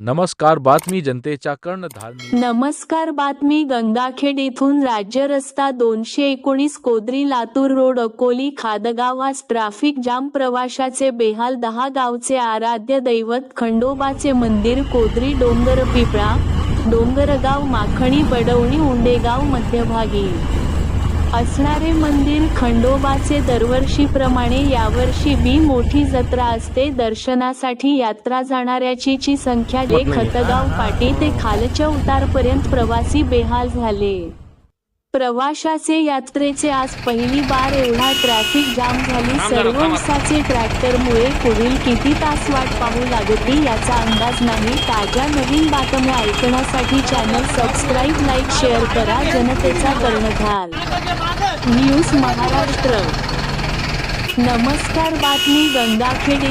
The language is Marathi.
नमस्कार बातमी जनतेच्या कर्णधार नमस्कार बातमी गंगाखेड येथून राज्य रस्ता दोनशे एकोणीस कोदरी लातूर रोड अकोली खादगाव आज ट्रॅफिक जाम प्रवाशाचे बेहाल दहा गावचे आराध्य दैवत खंडोबाचे मंदिर कोदरी डोंगर पिपळा डोंगरगाव माखणी बडवणी उंडेगाव मध्यभागी. असणारे मंदिर खंडोबाचे दरवर्षीप्रमाणे यावर्षी बी मोठी जत्रा असते. दर्शनासाठी यात्रा जाणाऱ्याची ची संख्या जे खतगाव पाटी ते खालच्या उतारपर्यंत प्रवासी बेहाल झाले. प्रवाशाचे यात्रेचे आज पहिली बार एवढा ट्रॅफिक जाम झाली. सर्व उसाचे ट्रॅक्टरमुळे पुढील किती तास वाट पाहू लागते याचा अंदाज नाही. ताज्या नवीन बातम्या ऐकण्यासाठी चॅनल सबस्क्राईब लाईक शेअर करा. जनतेचा कर्णधार. न्यूज महाराष्ट्र. नमस्कार बातमी गंगाखेड